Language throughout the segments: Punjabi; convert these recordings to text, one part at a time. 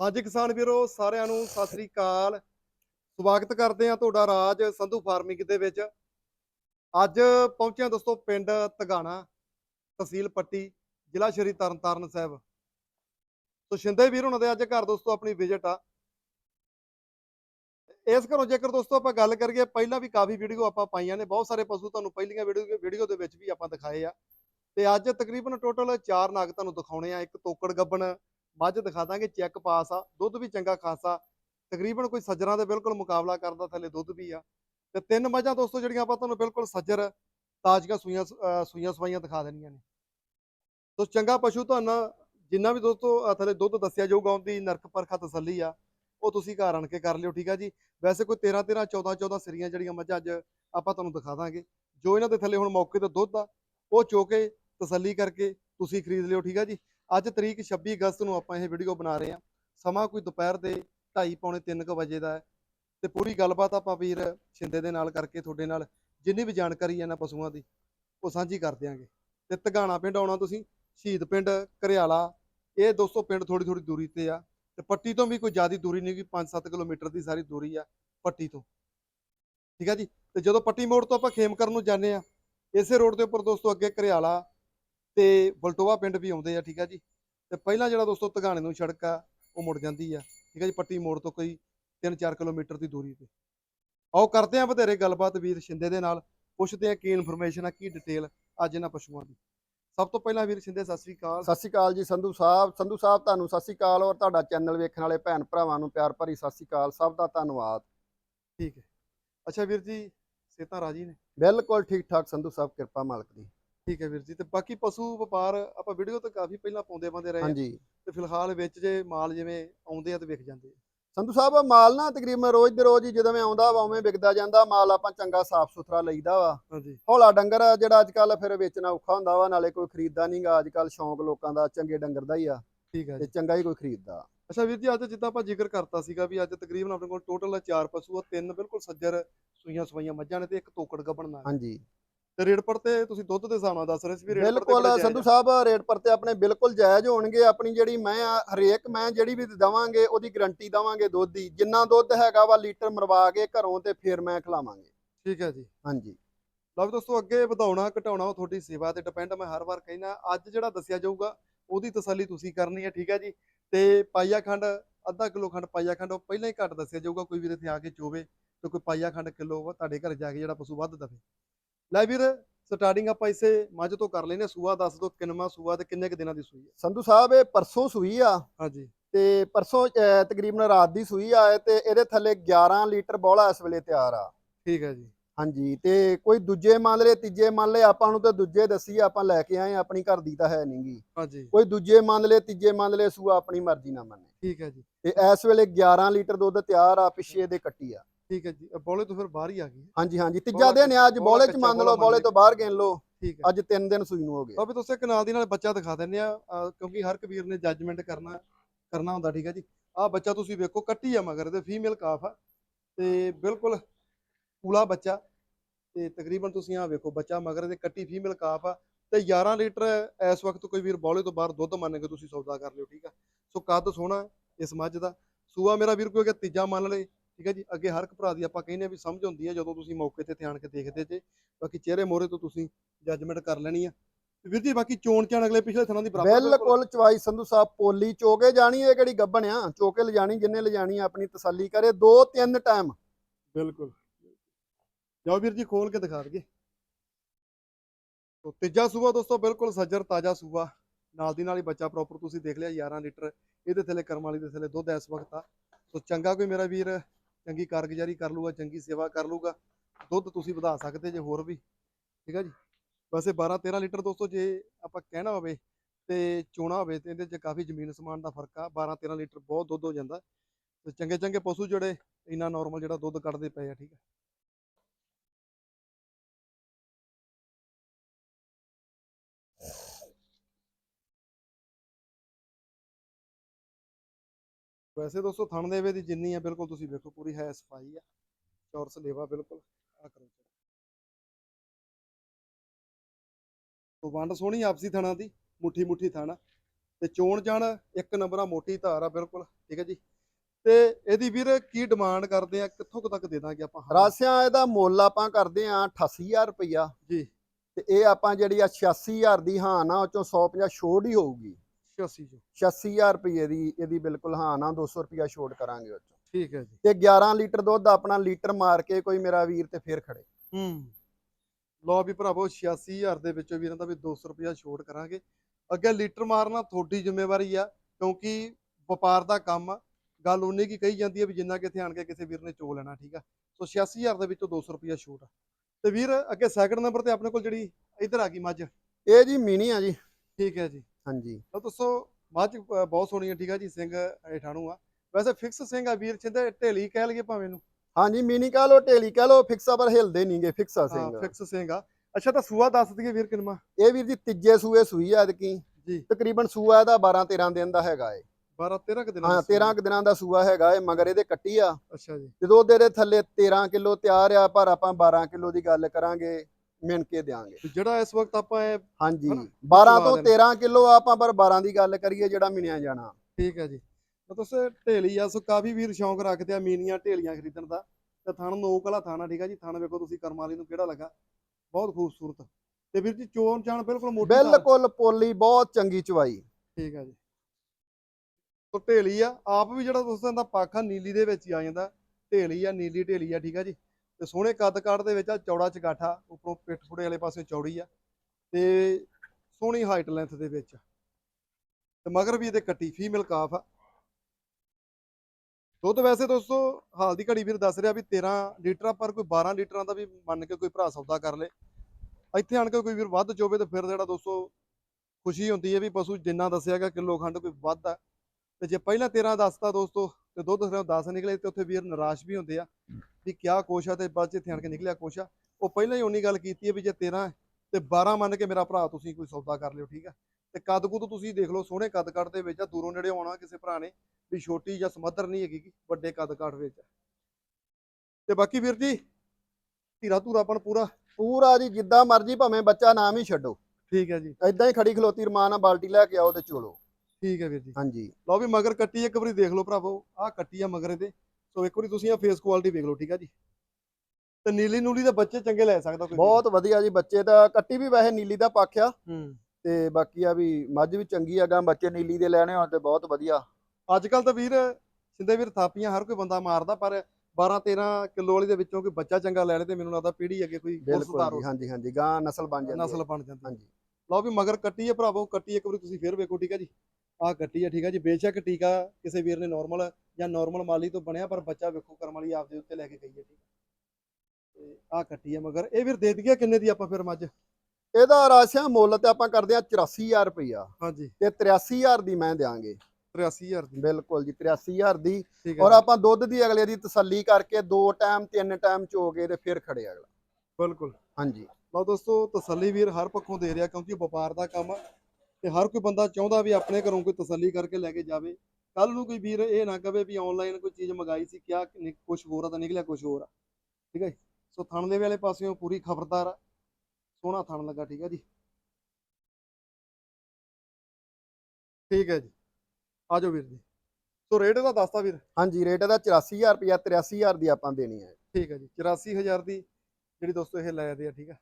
ਹਾਂਜੀ ਕਿਸਾਨ ਵੀਰੋ, ਸਾਰਿਆਂ ਨੂੰ ਸਤਿ ਸ੍ਰੀ ਅਕਾਲ। ਸਵਾਗਤ ਕਰਦੇ ਹਾਂ ਤੁਹਾਡਾ ਰਾਜ ਸੰਧੂ ਫਾਰਮਿੰਗ ਦੇ ਵਿੱਚ। ਅੱਜ ਪਹੁੰਚਿਆ ਦੋਸਤੋ ਪਿੰਡ ਤਗਾਣਾ, ਤਹਿਸੀਲ ਪੱਟੀ, ਜ਼ਿਲ੍ਹਾ ਸ਼੍ਰੀ ਤਰਨਤਾਰਨ ਸਾਹਿਬ। ਸੋ ਸ਼ਿੰਦੇ ਵੀਰ ਉਹਨਾਂ ਦੇ ਅੱਜ ਘਰ ਦੋਸਤੋ ਆਪਣੀ ਵਿਜ਼ਿਟ ਆ। ਇਸ ਘਰੋਂ ਜੇਕਰ ਦੋਸਤੋ ਆਪਾਂ ਗੱਲ ਕਰੀਏ, ਪਹਿਲਾਂ ਵੀ ਕਾਫੀ ਵੀਡੀਓ ਆਪਾਂ ਪਾਈਆਂ ਨੇ। ਬਹੁਤ ਸਾਰੇ ਪਸ਼ੂ ਤੁਹਾਨੂੰ ਪਹਿਲੀਆਂ ਵੀਡੀਓ ਵੀਡੀਓ ਦੇ ਵਿੱਚ ਵੀ ਆਪਾਂ ਦਿਖਾਏ ਆ। ਤੇ ਅੱਜ ਤਕਰੀਬਨ ਟੋਟਲ 4 ਨਾਗ ਤੁਹਾਨੂੰ ਦਿਖਾਉਣੇ ਆ। ਇੱਕ ਤੋਕੜ ਗੱਬਣ ਮੱਝ ਦਿਖਾ ਦਾਂਗੇ, ਚੈੱਕ ਪਾਸ ਆ, ਦੁੱਧ ਵੀ ਚੰਗਾ ਖਾਸਾ। ਤਕਰੀਬਨ ਕੋਈ ਸੱਜਰਾਂ ਦੇ ਬਿਲਕੁਲ ਮੁਕਾਬਲਾ ਕਰਦਾ ਥੱਲੇ ਦੁੱਧ ਵੀ ਆ। ਤੇ ਤਿੰਨ ਮੱਝਾਂ ਦੋਸਤੋ, ਜਿਹੜੀਆਂ ਆਪਾਂ ਤੁਹਾਨੂੰ ਬਿਲਕੁਲ ਸੱਜਰ, ਤਾਜ਼ੀਆਂ ਸੂਈਆਂ ਸੂਈਆਂ ਸਵਾਈਆਂ ਦਿਖਾ ਦੇਣੀਆਂ ਨੇ। ਤੋ ਚੰਗਾ ਪਸ਼ੂ ਤੁਹਾਨੂੰ ਜਿੰਨਾ ਵੀ ਦੋਸਤੋ ਥੱਲੇ ਦੁੱਧ ਦੱਸਿਆ ਜਾਊਗਾ, ਉਹਦੀ ਨਰਕ ਪਰਖਾ ਤਸੱਲੀ ਆ। ਉਹ ਤੁਸੀਂ ਘਰ ਆਣ ਕੇ ਕਰ ਲਿਓ, ਠੀਕ ਆ ਜੀ? ਵੈਸੇ ਕੋਈ 13 13 14 14 ਸਰੀਆਂ ਜਿਹੜੀਆਂ ਮੱਝਾਂ ਅੱਜ ਆਪਾਂ ਤੁਹਾਨੂੰ ਦਿਖਾ ਦਾਂਗੇ। ਜੋ ਇਹਨਾਂ ਦੇ ਥੱਲੇ ਹੁਣ ਮੌਕੇ ਤੇ ਦੁੱਧ ਆ, ਉਹ ਚੋ ਕੇ ਤਸੱਲੀ ਕਰਕੇ ਤੁਸੀਂ ਖਰੀਦ ਲਿਓ, ਠੀਕ ਆ ਜੀ? ਅੱਜ ਤਰੀਕ 26 ਅਗਸਤ ਨੂੰ ਆਪਾਂ ਇਹ ਵੀਡੀਓ ਬਣਾ ਰਹੇ ਹਾਂ। ਸਮਾਂ ਕੋਈ ਦੁਪਹਿਰ ਦੇ 2:30 ਪੌਣੇ 3 ਕੁ ਵਜੇ ਦਾ ਹੈ ਤੇ ਪੂਰੀ ਗੱਲਬਾਤ ਆਪਾਂ ਵੀਰ ਛਿੰਦੇ ਦੇ ਨਾਲ ਕਰਕੇ ਤੁਹਾਡੇ ਨਾਲ ਜਿੰਨੀ ਵੀ ਜਾਣਕਾਰੀ ਹੈ ਇਹਨਾਂ ਪਸ਼ੂਆਂ ਦੀ, ਉਹ ਸਾਂਝੀ ਕਰ ਦਿਆਂਗੇ। ਤੇ ਤਗਾਣਾ ਪਿੰਡ ਆਉਣਾ ਤੁਸੀਂ, ਸ਼ਹੀਦ ਪਿੰਡ ਘਰਿਆਲਾ, ਇਹ ਦੋਸਤੋ ਪਿੰਡ ਥੋੜੀ ਥੋੜੀ ਦੂਰੀ ਤੇ ਆ ਤੇ ਪੱਟੀ ਤੋਂ ਵੀ ਕੋਈ ਜ਼ਿਆਦਾ ਦੂਰੀ ਨਹੀਂ ਕਿ 5-7 ਕਿਲੋਮੀਟਰ ਦੀ ਸਾਰੀ ਦੂਰੀ ਆ ਪੱਟੀ ਤੋਂ। ਠੀਕ ਆ ਜੀ? ਤੇ ਜਦੋਂ ਪੱਟੀ ਮੋੜ ਤੋਂ ਆਪਾਂ ਖੇਮਕਰ ਨੂੰ ਜਾਂਦੇ ਆ ਇਸੇ ਰੋਡ ਦੇ ਉੱਪਰ ਦੋਸਤੋ ਅੱਗੇ ਘਰਿਆਲਾ ਤੇ ਬਲਟੋਆ ਪਿੰਡ ਵੀ ਆਉਂਦੇ ਆ ਠੀਕ ਆ ਜੀ। ਤੇ ਪਹਿਲਾਂ ਜਿਹੜਾ ਦੋਸਤੋ ਤਗਾਣੇ ਨੂੰ ਸੜਕ ਆ ਉਹ ਮੁੜ ਜਾਂਦੀ ਆ ਠੀਕ ਆ ਜੀ। ਪੱਟੀ ਮੋੜ ਤੋਂ ਕੋਈ 3-4 ਕਿਲੋਮੀਟਰ ਦੀ ਦੂਰੀ ਤੇ। ਆਓ ਕਰਦੇ ਆ ਵਧੇਰੇ ਗੱਲਬਾਤ ਵੀਰ ਸ਼ਿੰਦੇ ਦੇ ਨਾਲ। ਪੁੱਛਦੇ ਆ ਕੀ ਇਨਫੋਰਮੇਸ਼ਨ ਆ ਕੀ ਡਿਟੇਲ ਅੱਜ ਇਹਨਾਂ ਪਸ਼ੂਆਂ ਦੀ। ਸਭ ਤੋਂ ਪਹਿਲਾਂ ਵੀਰ ਸ਼ਿੰਦੇ ਸਤਿ ਸ੍ਰੀ ਅਕਾਲ। ਸਤਿ ਸ਼੍ਰੀ ਅਕਾਲ ਜੀ ਸੰਧੂ ਸਾਹਿਬ। ਸੰਧੂ ਸਾਹਿਬ ਤੁਹਾਨੂੰ ਸਤਿ ਸ਼੍ਰੀ ਅਕਾਲ ਔਰ ਤੁਹਾਡਾ ਚੈਨਲ ਵੇਖਣ ਵਾਲੇ ਭੈਣ ਭਰਾਵਾਂ ਨੂੰ ਪਿਆਰ ਭਰੀ ਸਤਿ ਸ਼੍ਰੀ ਅਕਾਲ। ਸਭ ਦਾ ਧੰਨਵਾਦ। ਠੀਕ ਹੈ। ਅੱਛਾ ਵੀਰ ਜੀ ਸੇਤਾ ਰਾਜੀ ਨੇ? ਬਿਲਕੁਲ ਠੀਕ ਠਾਕ ਸੰਧੂ ਸਾਹਿਬ ਕਿਰਪਾ ਮਾਲਕ ਦੀ। ਠੀਕ ਹੈ ਵੀਰ ਜੀ ਤੇ ਬਾਕੀ ਪਸ਼ੂ ਵਪਾਰ ਆਪਾਂ ਵੀਡੀਓ ਤਾਂ ਕਾਫੀ ਪਹਿਲਾਂ ਪਾਉਂਦੇ ਬੰਦੇ ਰਹੇ ਆ ਹਾਂਜੀ। ਤੇ ਫਿਲਹਾਲ ਵਿੱਚ ਜੇ ਮਾਲ ਜਿਵੇਂ ਆਉਂਦੇ ਆ ਤੇ ਵਿਕ ਜਾਂਦੇ ਆ। ਸੰਧੂ ਸਾਹਿਬ ਮਾਲ ਨਾ ਤਕਰੀਬਨ ਰੋਜ਼ ਦੇ ਰੋਜ਼ ਹੀ ਜਦੋਂ ਮੈਂ ਆਉਂਦਾ ਵਾ ਉਵੇਂ ਵਿਕਦਾ ਜਾਂਦਾ ਮਾਲ ਆਪਾਂ ਚੰਗਾ ਸਾਫ਼ ਸੁਥਰਾ ਲਈਦਾ ਵਾ। ਹਾਂਜੀ। ਹੌਲਾ ਡੰਗਰ ਆ ਜਿਹੜਾ ਅੱਜ ਕੱਲ ਫਿਰ ਵੇਚਣਾ ਔਖਾ ਹੁੰਦਾ ਵਾ ਨਾਲੇ ਕੋਈ ਖਰੀਦਦਾ ਨਹੀਂਗਾ ਅੱਜ ਕੱਲ ਸ਼ੌਂਕ ਲੋਕਾਂ ਦਾ ਚੰਗੇ ਡੰਗਰ ਦਾ ਹੀ ਆ। ਠੀਕ ਹੈ ਤੇ ਚੰਗਾ ਹੀ ਕੋਈ ਖਰੀਦਦਾ। ਅੱਛਾ ਵੀਰ ਜੀ ਅੱਜ ਜਿੱਦਾਂ ਆਪਾਂ ਜ਼ਿਕਰ ਕਰਤਾ ਸੀਗਾ ਵੀ ਅੱਜ ਤਕਰੀਬਨ ਆਪਣੇ ਕੋਲ ਟੋਟਲ ਚਾਰ ਪਸ਼ੂ ਆ ਤਿੰਨ ਬਿਲਕੁਲ ਸੱਜਰ ਸੂਈਆਂ ਸਵਾਈਆਂ ਮੱਝਾਂ ਨੇ ਤੇ ਇੱਕ ਤੋਕੜ ਗੱਬਣ ਨਾਲ। ਹਾਂਜੀ। ਤੇ ਰੇਟ ਪਰ ਤੇ ਤੁਸੀਂ ਦੁੱਧ ਦੇ ਹਿਸਾਬ ਨਾਲ ਦੱਸ ਰਹੇ ਸੀ ਵੀ ਰੇਟ ਪਰ ਬਿਲਕੁਲ ਸੰਧੂ। ਸਾਹਿਬ ਰੇਟ ਪਰ ਤੇ ਆਪਣੇ ਬਿਲਕੁਲ ਜਾਇਜ਼ ਹੋਣਗੇ। ਆਪਣੀ ਜਿਹੜੀ ਮੈਂ ਹਰੇਕ ਮੈਂ ਜਿਹੜੀ ਵੀ ਦਵਾਂਗੇ ਉਹਦੀ ਗਰੰਟੀ ਦਵਾਂਗੇ ਦੁੱਧ ਦੀ। ਜਿੰਨਾ ਦੁੱਧ ਹੈਗਾ ਵਾ ਲੀਟਰ ਮਰਵਾ ਕੇ ਘਰੋਂ ਤੇ ਫਿਰ ਮੈਂ ਖਿਲਾਵਾਂਗੇ। ਠੀਕ ਹੈ ਜੀ। ਹਾਂਜੀ। ਲਓ ਵੀ ਦੋਸਤੋ ਅੱਗੇ ਵਧਾਉਣਾ ਘਟਾਉਣਾ ਉਹ ਤੁਹਾਡੀ ਸੇਵਾ ਤੇ ਡਿਪੈਂਡ ਮੈਂ ਹਰ ਵਾਰ ਕਹਿੰਦਾ ਅੱਜ ਜਿਹੜਾ ਦੱਸਿਆ ਜਾਊਗਾ ਉਹਦੀ ਤਸੱਲੀ ਤੁਸੀਂ ਕਰਨੀ ਹੈ ਠੀਕ ਹੈ ਜੀ। ਤੇ ਪਾਈਆ ਖੰਡ ਅੱਧਾ ਕਿਲੋ ਖੰਡ ਪਾਈਆ ਖੰਡ ਉਹ ਪਹਿਲਾਂ ਹੀ ਘੱਟ ਦੱਸਿਆ ਜਾਊਗਾ ਕੋਈ ਵੀਰ ਇੱਥੇ ਆ ਕੇ ਚੋਵੇ ਤੇ ਕੋਈ ਪਾਈਆ ਖੰਡ ਕਿਲੋ ਵਾ ਤੁਹਾਡੇ ਘਰ ਜਾ ਕੇ ਜਿਹੜਾ ਪਸ਼ੂ ਵੱਧ ਦਵੇ। ਲੈ ਵੀਰ ਸਟਾਰਟਿੰਗ ਆਪਾਂ ਇਸੇ ਮੱਝ ਤੋਂ ਕਰ ਲੈਨੇ ਸੂਆ ਦੱਸ ਦਿਓ ਕਿੰਨਵਾਂ ਸੂਆ ਤੇ ਕਿੰਨੇ ਕੁ ਦਿਨਾਂ ਦੀ ਸੂਈ ਹੈ। ਸੰਧੂ ਸਾਹਿਬ ਇਹ ਪਰਸੋਂ ਸੂਈ ਆ। ਹਾਂਜੀ। ਤੇ ਪਰਸੋਂ ਅਹ, ਤਕਰੀਬਨ ਰਾਤ ਦੀ ਸੂਈ ਆ ਤੇ ਇਹਦੇ ਥੱਲੇ 11 ਲੀਟਰ ਬੋਲਾ ਇਸ ਵੇਲੇ ਤਿਆਰ ਆ। ਠੀਕ ਹੈ ਜੀ। ਹਾਂਜੀ ਤੇ ਕੋਈ ਦੂਜੇ ਮੰਨ ਲਏ ਤੀਜੇ ਮੰਨ ਲਏ ਆਪਾਂ ਨੂੰ ਤੇ ਦੂਜੇ ਦੱਸੀ ਆਪਾਂ ਲੈ ਕੇ ਆਏ ਆਪਣੀ ਘਰ ਦੀ ਤਾਂ ਹੈ ਨਹੀਂਗੀ ਹਾਂਜੀ। ਕੋਈ ਦੂਜੇ ਮੰਨ ਲਏ ਤੀਜੇ ਮੰਨ ਲਏ ਸੂਆ ਆਪਣੀ ਮਰਜ਼ੀ ਨਾਲ ਮੰਨੇ। ਠੀਕ ਹੈ ਜੀ। ਤੇ ਇਸ ਵੇਲੇ 11 ਲੀਟਰ ਦੁੱਧ ਤਿਆਰ ਆ ਪਿੱਛੇ ਦੇ ਕੱਟੀ ਆ। ਠੀਕ ਹੈ ਜੀ ਬੋਲੇ ਤੋਂ ਫਿਰ ਬਾਹਰ ਹੀ ਆ ਗਈ। ਹਾਂਜੀ ਹਾਂਜੀ ਤੀਜਾ ਦਿਨ ਆ ਅੱਜ ਬੋਲਾ ਚ ਮੰਨ ਲਓ ਬੋਲੇ। ਤੋਂ ਬਾਹਰ ਗਿਣ ਲਓ ਠੀਕ ਹੈ। ਅੱਜ 3 ਦਿਨ ਸੂਈ ਨੂੰ ਹੋ ਗਏ। ਤਾਂ ਵੀ ਤੁਸੀਂ ਇੱਕ ਨਾਲ ਦੀ ਨਾਲ ਬੱਚਾ ਦਿਖਾ ਦਿੰਦੇ ਆ ਕਿਉਂਕਿ ਹਰ ਕਬੀਰ ਨੇ ਜੱਜਮੈਂਟ ਕਰਨਾ ਕਰਨਾ ਹੁੰਦਾ ਠੀਕ ਹੈ ਜੀ। ਆਹ ਬੱਚਾ ਤੁਸੀਂ ਵੇਖੋ ਕੱਟੀ ਆ ਮਗਰ ਤੇ ਫੀਮੇਲ ਕਾਫ ਆ। ਤੇ ਬਿਲਕੁਲ ਪੂਲਾ ਬੱਚਾ। ਤੇ ਤਕਰੀਬਨ ਤੁਸੀਂ ਆਹ ਵੇਖੋ ਬੱਚਾ ਮਗਰ ਦੇ ਕੱਟੀ ਫੀਮੇਲ ਕਾਫ ਆ। ਤੇ 11 ਲੀਟਰ ਇਸ ਵਕਤ ਕੋਈ ਵੀਰ ਬੌਲੇ ਤੋਂ ਬਾਹਰ ਦੁੱਧ ਮੰਨ ਕੇ ਤੁਸੀਂ ਸੌਦਾ ਕਰ ਲਿਓ ਠੀਕ ਆ। ਸੋ ਕੱਦ ਸੋਹਣਾ ਇਸ ਮੱਝ ਦਾ। ਸੂਆ ਮੇਰਾ ਵੀਰ ਕੋਈ ਤੀਜਾ ਮੰਨ ਲਏ ਠੀਕ ਹੈ ਜੀ ਅੱਗੇ ਹਰ ਇੱਕ ਭਰਾ ਦੀ ਆਪਾਂ ਕਹਿੰਦੇ ਆ ਵੀ ਸਮਝ ਹੁੰਦੀ ਹੈ ਜਦੋਂ ਤੁਸੀਂ ਮੌਕੇ ਤੇ ਧਿਆਨ ਕੇ ਦੇਖਦੇ ਜੇ ਬਾਕੀ ਚਿਹਰੇ ਮੋਹਰੇ ਤੋਂ ਤੁਸੀਂ ਜੱਜਮੈਂਟ ਕਰ ਲੈਣੀ ਆ। ਵੀਰ ਜੀ ਬਾਕੀ ਚੋਣ ਚਾਣ ਅਗਲੇ ਪਿਛਲੇ ਥਣਾਂ ਦੀ ਬਰਾਬਰ ਬਿਲਕੁਲ ਚਵਾਈ ਸੰਧੂ ਸਾਹਿਬ ਪੋਲੀ ਚੋਕੇ ਜਾਣੀ ਇਹ ਕਿਹੜੀ ਗੱਬਣ ਆ? ਚੋਕੇ ਲਿਜਾਣੀ ਜਿੰਨੇ ਲਿਜਾਣੀ ਆਪਣੀ ਤਸੱਲੀ ਕਰੇ ਦੋ ਤਿੰਨ ਟਾਈਮ ਬਿਲਕੁਲ। ਜਾਓ ਵੀਰ ਜੀ ਖੋਲ ਕੇ ਦਿਖਾ ਦਈਏ। ਤੋ ਤੀਜਾ ਸੂਆ ਦੋਸਤੋ ਬਿਲਕੁਲ ਸੱਜਰ ਤਾਜ਼ਾ ਸੂਆ। ਨਾਲ ਦੀ ਨਾਲ ਹੀ ਬੱਚਾ ਪ੍ਰੋਪਰ ਤੁਸੀਂ ਦੇਖ ਲਿਆ 11 ਲੀਟਰ ਇਹਦੇ ਥੱਲੇ ਕਰਮ ਵਾਲੀ ਦੇ ਥੱਲੇ ਦੁੱਧ ਇਸ ਵਕਤ ਆ। ਸੋ ਚੰਗਾ ਕੋਈ ਮੇਰਾ ਵੀਰ ਚੰਗੀ ਕਾਰਗੁਜ਼ਾਰੀ ਕਰ ਲੂਗਾ ਚੰਗੀ ਸੇਵਾ ਕਰ ਲੂਗਾ ਦੁੱਧ ਤੁਸੀਂ ਵਧਾ ਸਕਦੇ ਜੇ ਹੋਰ ਵੀ, ਠੀਕ ਆ ਜੀ? ਵੈਸੇ 12 13 ਲੀਟਰ ਦੋਸਤੋ ਜੇ ਆਪਾਂ ਕਹਿਣਾ ਹੋਵੇ ਤੇ ਚੋਣਾ ਹੋਵੇ ਤੇ ਇਹਦੇ 'ਚ ਕਾਫੀ ਜ਼ਮੀਨ ਸਮਾਨ ਦਾ ਫ਼ਰਕ ਆ 12 13 ਲੀਟਰ ਬਹੁਤ ਦੁੱਧ ਹੋ ਜਾਂਦਾ। ਤੇ ਚੰਗੇ ਚੰਗੇ ਪਸ਼ੂ ਜਿਹੜੇ, ਇੰਨਾ ਨਾਰਮਲ ਜਿਹੜਾ ਦੁੱਧ ਕੱਢਦੇ ਪਏ ਆ, ਠੀਕ ਹੈ ਵੈਸੇ ਦੋਸਤੋ ਥਣ ਦੇਵੇ ਦੀ ਜਿੰਨੀ ਆ ਬਿਲਕੁਲ ਤੁਸੀਂ ਵੇਖੋ ਪੂਰੀ ਹੈ ਸਫ਼ਾਈ ਆ। ਚੌਰਸ ਲੇਵਾ ਬਿਲਕੁਲ। ਆ ਕਰੋ। ਤੋ ਵੰਡ ਸੋਹਣੀ ਆਪਸੀ ਥਣਾ ਦੀ ਮੁੱਠੀ ਮੁੱਠੀ ਥਾਣਾ ਤੇ ਚੋਣ ਜਾਣ ਇੱਕ ਨੰਬਰ ਆ ਮੋਟੀ ਧਾਰ ਆ ਬਿਲਕੁਲ। ਠੀਕ ਹੈ ਜੀ? ਤੇ ਇਹਦੀ ਵੀਰ ਕੀ ਡਿਮਾਂਡ ਕਰਦੇ ਆ ਕਿੱਥੋਂ ਕੁ ਤੱਕ ਦੇ ਦਾਂਗੇ ਆਪਾਂ? ਰਾਸਿਆਂ ਇਹਦਾ ਮੁੱਲ ਆਪਾਂ ਕਰਦੇ ਆ 88000 ਰੁਪਇਆ ਜੀ। ਤੇ ਇਹ ਆਪਾਂ ਜਿਹੜੀ ਆ 86000 ਦੀ ਹਾਂ ਨਾ ਉਹ ਚੋਂ 150 ਛੋੜ ਹੀ ਹੋਊਗੀ। 86 ਜੋ 86000 ਰੁਪਏ ਦੀ ਇਹਦੀ ਬਿਲਕੁਲ ਹਾਂ ਨਾ 200 ਰੁਪਇਆ ਛੋੜ ਕਰਾਂਗੇ ਉਹ ਚੋਂ ਠੀਕ ਹੈ ਜੀ। ਤੇ 11 ਲੀਟਰ ਦੁੱਧ ਆਪਣਾ ਲੀਟਰ ਮਾਰ ਕੇ ਕੋਈ ਮੇਰਾ ਵੀਰ ਤੇ ਫੇਰ ਖੜੇ। ਹੂੰ। ਲਓ ਵੀ ਭਰਾਵੋ 86000 ਦੇ ਵਿੱਚੋਂ ਵੀਰਾਂ ਦਾ ਵੀ 200 ਰੁਪਇਆ ਛੋਟ ਕਰਾਂਗੇ। ਅੱਗੇ ਲੀਟਰ ਮਾਰਨਾ ਤੁਹਾਡੀ ਜ਼ਿੰਮੇਵਾਰੀ ਆ ਕਿਉਂਕਿ ਵਪਾਰ ਦਾ ਕੰਮ ਆ। ਗੱਲ ਉਹਨੇ ਕੀ ਕਹੀ ਜਾਂਦੀ ਹੈ ਵੀ ਜਿੰਨਾ ਕਿਥੇ ਆਣ ਕੇ ਕਿਸੇ ਵੀਰ ਨੇ ਚੋ ਲੈਣਾ ਠੀਕ ਆ। ਸੋ 86000 ਦੇ ਵਿੱਚੋਂ 200 ਰੁਪਇਆ ਛੋਟ ਆ। ਤੇ ਵੀਰ ਅੱਗੇ ਸੈਕੰਡ ਨੰਬਰ ਤੇ ਆਪਣੇ ਕੋਲ ਜਿਹੜੀ ਇੱਧਰ ਆ ਗਈ ਮੱਝ। ਇਹ ਜੀ ਮਿਨੀ ਆ ਜੀ। ਠੀਕ ਹੈ ਜੀ। ਹਾਂਜੀ। ਤਾਂ ਦੱਸੋ ਮੱਝ ਅ, ਬਹੁਤ ਸੋਹਣੀ ਹੈ ਠੀਕ ਹੈ ਜੀ ਸਿੰਘ ਹੇਠਾਣੂ ਆ। ਵੈਸੇ ਫਿਕਸ ਸਿੰਘ ਆ ਵੀਰ ਛਿੰਦੇ ਢੇਲੀ ਕਹਿ ਲਈਏ ਭਾਵੇਂ ਨੂੰ ਹਾਂਜੀ ਮਿਨੀ ਕਹ ਲੋ ਢੇਲੀ ਕਹ ਲੋ ਫਿਕਸਾ ਪਰ ਹਿਲਦੇ ਨਹੀਂਗੇ ਫਿਕਸਾ ਸਿੰਘ। ਫਿਕਸ ਸਿੰਘ ਆ। ਅੱਛਾ ਤਾਂ ਸੂਆ ਦੱਸ ਦਈਏ ਵੀਰ ਕਿੰਨਾ? ਇਹ ਵੀਰ ਜੀ ਤੀਜੇ ਸੂਏ ਸੂਈ ਆ ਐਤਕੀ। ਜੀ। ਤਕਰੀਬਨ ਸੂਆ ਇਹਦਾ 12 13 ਦਿਨ ਦਾ ਹੈਗਾ ਏ। 12 13 ਕਿ ਦਿਨਾਂ ਹਾਂ ਦੀ ਸੂਈ? 13 ਕੁ ਦਿਨਾਂ ਦਾ ਸੂਆ ਹੈਗਾ ਏ ਮਗਰ ਇਹਦੇ ਕੱਟੀ ਆ। ਅੱਛਾ ਜੀ। ਤੇ ਦੁੱਧ ਇਹਦੇ ਥੱਲੇ 13 ਕਿਲੋ ਤਿਆਰ ਆ ਪਰ ਆਪਾਂ 12 ਕਿਲੋ ਦੀ ਗੱਲ ਕਰਾਂਗੇ। ਮਿਣ ਕੇ ਦਿਆਂਗੇ। ਜਿਹੜਾ ਇਸ ਵਕਤ ਆਪਾਂ ਇਹ ਹਾਂਜੀ। ਹਨਾ? 12 ਚਵਾ ਤੋਂ ਦੇਣਾ। 13 ਕਿਲੋ ਆਪਾਂ ਪਰ 12 ਦੀ ਗੱਲ ਕਰੀਏ ਜਿਹੜਾ ਮਿਣਿਆ ਜਾਣਾ। ਠੀਕ ਹੈ ਜੀ। ਤੁਸੀਂ ਢੇਲੀ ਆ ਸੋ ਕਾਫੀ ਵੀਰ ਸ਼ੌਂਕ ਰੱਖਦੇ ਆ ਮੀਨੀਆਂ ਢੇਲੀਆਂ ਖਰੀਦਣ ਦਾ। ਤੇ ਥਣ ਨੋਕ ਵਾਲਾ ਥਾਣਾ ਠੀਕ ਆ ਜੀ। ਥਣ ਵੇਖੋ ਤੁਸੀਂ ਕਰਮ ਵਾਲੀ ਨੂੰ ਕਿਹੜਾ ਲੱਗਾ। ਬਹੁਤ ਖੂਬਸੂਰਤ। ਤੇ ਵੀਰ ਜੀ ਚੋਣ ਚਾਣ ਬਿਲਕੁਲ ਮੋਟੀ। ਬਿਲਕੁਲ ਪੋਲੀ ਬਹੁਤ ਚੰਗੀ ਚਵਾਈ ਠੀਕ ਆ ਜੀ। ਤੋ ਢੇਲੀ ਆ ਆਪ ਵੀ ਜਿਹੜਾ ਦੋਸਤਾਂ ਦਾ ਪਾਖਾ ਨੀਲੀ ਦੇ ਵਿੱਚ ਹੀ ਆ ਜਾਂਦਾ। ਢੇਲੀ ਆ ਨੀਲੀ ਢੇਲੀ ਆ ਠੀਕ ਆ ਜੀ। ਤੇ ਸੋਹਣੇ ਕੱਦ ਕਾਠ ਦੇ ਵਿੱਚ ਆ ਚੌੜਾ ਚਗਾਠਾ, ਉੱਪਰੋਂ ਪਿੱਠ ਫੁੜੇ ਵਾਲੇ ਪਾਸੇ ਚੌੜੀ ਆ ਤੇ ਸੋਹਣੀ ਹਾਈਟ ਲੈਂਥ ਦੇ ਵਿੱਚ ਤੇ ਮਗਰ ਵੀ ਇਹਦੇ ਕੱਟੀ ਫੀਮੇਲ ਕਾਫ ਆ। ਦੁੱਧ ਵੈਸੇ ਦੋਸਤੋ, ਹਾਲ ਦੀ ਘੜੀ ਵੀਰ ਦੱਸ ਰਿਹਾ ਵੀ 13 ਲੀਟਰਾਂ ਪਰ ਕੋਈ 12 ਲੀਟਰਾਂ ਦਾ ਵੀ ਮੰਨ ਕੇ ਕੋਈ ਭਰਾ ਸੌਦਾ ਕਰ ਲੇ। ਇੱਥੇ ਆਣ ਕੇ ਕੋਈ ਵੀਰ ਵੱਧ ਚੋਵੇ ਤੇ ਫਿਰ ਜਿਹੜਾ ਦੋਸਤੋ ਖੁਸ਼ੀ ਹੁੰਦੀ ਹੈ ਵੀ ਪਸ਼ੂ ਜਿੰਨਾ ਦੱਸਿਆਗਾ ਕਿਲੋ ਖੰਡ ਕੋਈ ਵੱਧ ਆ। ਤੇ ਜੇ ਪਹਿਲਾਂ 13 ਦੱਸਤਾ ਦੋਸਤੋ ਤੇ ਦੁੱਧ ਸਿਰਫ 10 ਨਿਕਲੇ ਤੇ ਉੱਥੇ ਵੀਰ ਨਿਰਾਸ਼ ਵੀ ਹੁੰਦੇ ਆ ਵੀ ਕਿਆ ਆ ਤੇ ਬਾਅਦ ਚ ਇੱਥੇ ਆਣ ਕੇ ਨਿਕਲਿਆ ਆ। ਉਹ ਪਹਿਲਾਂ ਹੀ ਉਨੀ ਗੱਲ ਕੀਤੀ ਹੈ ਵੀ ਜੇ 13 ਹੈ ਤੇ 12 ਮੰਨ ਕੇ ਮੇਰਾ ਭਰਾ ਤੁਸੀਂ ਕੋਈ ਸੌਦਾ ਕਰ ਲਿਓ ਠੀਕ ਆ। ਤੇ ਕੱਦ ਕੁੱਦ ਤੁਸੀਂ ਦੇਖ ਲਓ ਸੋਹਣੇ ਕੱਦ ਕੱਟ ਦੇ ਵਿੱਚ ਆ ਦੂਰੋਂ ਨੇੜੇ ਆਉਣਾ ਕਿਸੇ ਭਰਾ ਨੇ ਵੀ ਛੋਟੀ ਜਾਂ ਸਮੱਧਰ ਨਹੀਂ ਹੈਗੀ ਗੀ, ਵੱਡੇ ਕੱਦ ਕਾਠ ਵਿੱਚ। ਤੇ ਬਾਕੀ ਵੀਰ ਜੀ ਧੀਰਾ ਧੂਰਾ ਆਪਣ ਪੂਰਾ? ਪੂਰਾ ਜੀ ਜਿੱਦਾਂ ਮਰਜ਼ੀ ਭਾਵੇਂ ਬੱਚਾ ਨਾਮ ਹੀ ਛੱਡੋ। ਠੀਕ ਹੈ ਜੀ। ਐਦਾਂ ਹੀ ਖੜੀ ਖਲੋਤੀ ਰਮਾਨ ਨਾਲ ਬਾਲਟੀ ਲੈ ਕੇ ਆਓ ਤੇ ਚੋਲੋ। ਠੀਕ ਹੈ ਵੀਰ ਜੀ। ਹਾਂਜੀ। ਲਓ ਵੀ ਮਗਰ ਕੱਟੀ ਇੱਕ ਵਾਰੀ ਦੇਖ ਲਓ ਭਰਾਵੋ ਆਹ ਕੱਟੀ ਆ ਮਗਰ ਇਹਦੇ। ਸੋ ਇੱਕ ਵਾਰੀ ਤੁਸੀਂ ਆ ਫੇਸ ਕੁਆਲਿਟੀ ਵੇਖ ਲਓ ਠੀਕ ਆ ਜੀ। ਤੇ ਨੀਲੀ ਨੂਲੀ ਦੇ ਬੱਚੇ ਚੰਗੇ ਲੈ ਸਕਦਾ ਕੋਈ ਬਹੁਤ ਵਧੀਆ ਜੀ ਬੱਚੇ ਦਾ ਕੱਟੀ ਵੀ ਵੈਸੇ ਨੀਲੀ ਦਾ ਪੱਖ ਆ। ਹੂੰ। ਤੇ ਬਾਕੀ ਆ ਵੀ ਮੱਝ ਵੀ ਚੰਗੀ ਹੈਗਾ ਬੱਚੇ ਨੀਲੀ ਦੇ ਲੈਣੇ ਹੋਣ ਤੇ ਬਹੁਤ ਵਧੀਆ। ਅੱਜ ਕੱਲ ਤਾਂ ਵੀਰ ਸਿੰਦੇ ਵੀਰ ਥਾਪੀਆਂ ਹਰ ਕੋਈ ਬੰਦਾ ਮਾਰਦਾ ਪਰ 12 13 ਕਿਲੋ ਵਾਲੀ ਦੇ ਵਿੱਚੋਂ ਕੋਈ ਬੱਚਾ ਚੰਗਾ ਲੈ ਲੇ ਤੇ ਮੈਨੂੰ ਲੱਗਦਾ ਪੀੜੀ ਅੱਗੇ ਕੋਈ ਬਿਲਕੁਲ ਹੋ ਹਾਂਜੀ ਹਾਂਜੀ ਗਾਂ ਨਸਲ ਬਣ ਜਾਂਦੀ ਨਸਲ ਹੈ। ਬਣ ਜਾਂਦੀ ਹਾਂਜੀ। ਲਓ ਵੀ ਮਗਰ ਕੱਟੀ ਹੈ ਭਰਾਵੋ ਕੱਟੀ ਇੱਕ ਵਾਰੀ ਤੁਸੀਂ ਫੇਰ ਵੇਖੋ ਠੀਕ ਆ ਜੀ। ਆਹ ਕੱਟੀ ਹੈ ਠੀਕ ਆ ਜੀ। ਬੇਸ਼ੱਕ ਟੀਕਾ ਕਿਸੇ ਵੀਰ ਨੇ ਨਾਰਮਲ ਜਾਂ ਨਾਰਮਲ ਮਾਲੀ ਤੋਂ ਬਣਿਆ ਪਰ ਬੱਚਾ ਵੇਖੋ ਕਰਮ ਵਾਲੀ ਆਪਦੇ ਉੱਤੇ ਲੈ ਕੇ ਗਈ ਹੈ ਠੀਕ ਆ। ਤੇ ਆਹ ਕੱਟੀ ਹੈ ਮਗਰ। ਇਹ ਵੀਰ ਦੇ ਦਈਏ ਕਿੰਨੇ ਦੀ ਆਪਾਂ ਫਿਰ ਮੱਝ? ਇਹਦਾ ਰਾਸਿਆ ਮੁੱਲ ਤੇ ਆਪਾਂ ਕਰਦੇ ਆ 84000 ਰੁਪਇਆ ਹਾਂਜੀ। ਤੇ 83000 ਦੀ ਮੈਂ ਦਿਆਂਗੇ। 83000 ਦੀ। ਬਿਲਕੁਲ ਜੀ 83000 ਦੀ। ਔਰ ਆਪਾਂ ਦੁੱਧ ਦੀ ਅਗਲੇ ਦੀ ਤਸੱਲੀ ਕਰਕੇ ਦੋ ਟਾਈਮ ਤਿੰਨ ਟਾਈਮ ਚੋ ਕੇ ਤੇ ਫਿਰ ਖੜੇ ਅਗਲਾ। ਬਿਲਕੁਲ। ਹਾਂਜੀ। ਲਓ ਦੋਸਤੋ ਤਸੱਲੀ ਵੀਰ ਹਰ ਪੱਖੋਂ ਦੇ ਰਿਹਾ ਕਿਉਂਕਿ ਵਪਾਰ ਦਾ ਕੰਮ ਆ। ਤੇ ਹਰ ਕੋਈ ਬੰਦਾ ਚਾਹੁੰਦਾ ਵੀ ਆਪਣੇ ਘਰੋਂ ਕੋਈ ਤਸੱਲੀ ਕਰਕੇ ਲੈ ਕੇ ਜਾਵੇ। ਕੱਲ ਨੂੰ ਕੋਈ ਵੀਰ ਇਹ ਨਾ ਕਵੇ ਵੀ ਆਨਲਾਈਨ ਕੋਈ ਚੀਜ਼ ਮੰਗਾਈ ਸੀ ਕਿਆ ਕੁਝ ਹੋਰ ਆ ਤਾਂ ਨਿਕਲਿਆ ਕੁਝ ਹੋਰ ਆ। ਠੀਕ ਹੈ ਜੀ? ਸੋ ਥਣ ਦੇ ਵਾਲੇ ਪਾਸਿਓਂ ਪੂਰੀ ਖਬਰਦਾਰ ਆ। ਸੋਹਣਾ ਥਣ ਲੱਗਾ ਠੀਕ ਹੈ ਜੀ? ਠੀਕ ਹੈ ਜੀ। ਆਜੋ ਵੀਰ ਜੀ। ਸੋ ਰੇਟ ਇਹਦਾ ਦੱਸਤਾ ਵੀਰ। ਹਾਂਜੀ ਰੇਟ ਇਹਦਾ 84000 ਰੁਪਇਆ 83000 ਦੀ ਆਪਾਂ ਦੇਣੀ ਹੈ। ਠੀਕ ਹੈ ਜੀ। 84000 ਦੀ ਜਿਹੜੀ ਦੋਸਤੋ ਇਹ ਲੈ ਦੇ ਆ ਠੀਕ ਆ?